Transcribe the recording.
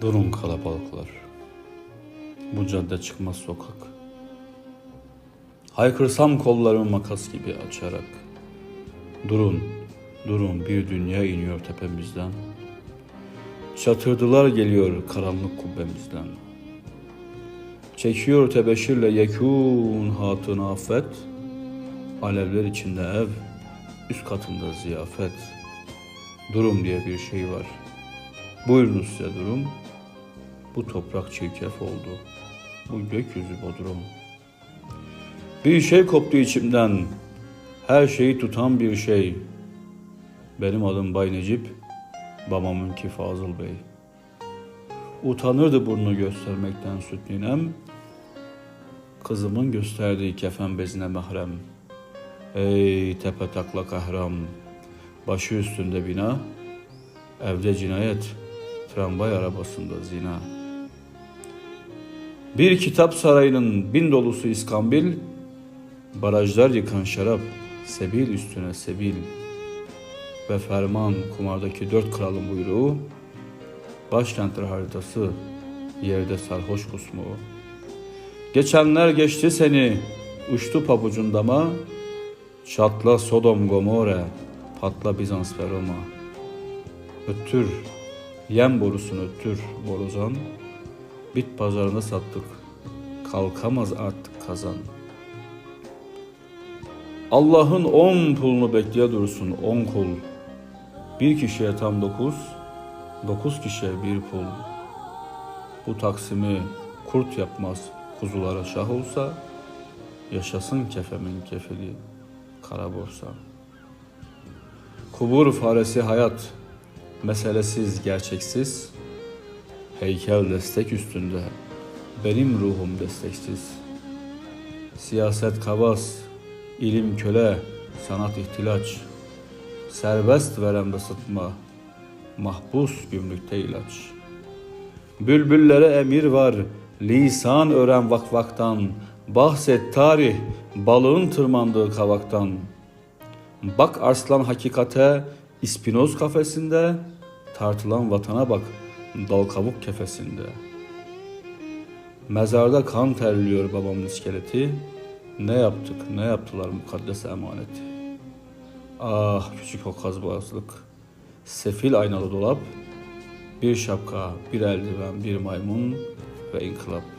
Durun kalabalıklar. Bu cadde çıkmaz sokak. Haykırsam kollarımı makas gibi açarak. Durun, durun bir dünya iniyor tepemizden. Çatırdılar geliyor karanlık kubbemizden. Çekiyor tebeşirle yekûn hatun afet. Alevler içinde ev, üst katında ziyafet. Durum diye bir şey var. Buyurunuz size durum. Bu toprak çirkef oldu. Bu gökyüzü bodrum. Bir şey koptu içimden. Her şeyi tutan bir şey. Benim adım Bay Necip. Babamınki Fazıl Bey. Utanırdı burnu göstermekten süt ninem. Kızımın gösterdiği kefen bezine mahrem. Ey tepe takla kahram. Başı üstünde bina. Evde cinayet. Tramvay arabasında zina. Bir kitap sarayının bin dolusu iskambil. Barajlar yıkan şarap. Sebil üstüne sebil. Ve ferman kumardaki dört kralın buyruğu. Başkentler haritası. Yerde sarhoş kusmuğu. Geçenler geçti seni. Uçtu pabucun dama. Çatla Sodom Gomorre. Patla Bizans ve Roma. Öttür, yem borusunu öttür borazan. Bit pazarında sattık, kalkamaz artık kazan. Allah'ın on pulunu bekleye dursun on kul. Bir kişiye tam dokuz, dokuz kişiye bir pul. Bu taksimi kurt yapmaz kuzulara şah olsa, yaşasın kefemin kefili kara borsa. Kubur faresi hayat, meselesiz gerçeksiz, heykel destek üstünde, benim ruhum desteksiz. Siyaset kabas, ilim köle, sanat ihtilaç, serbest veremde sıtma, mahpus gümrükte ilaç. Bülbüllere emir var, lisan öğren vakvaktan, bahset tarih, balığın tırmandığı kavaktan.'' Bak arslan hakikate ispinoz kafesinde, tartılan vatana bak dal kabuk kefesinde. Mezarda kan terliyor babamın iskeleti. Ne yaptık, ne yaptılar mukaddes emaneti. Ah küçük o kazbazlık. Sefil aynalı dolap. Bir şapka, bir eldiven, bir maymun ve inkılap.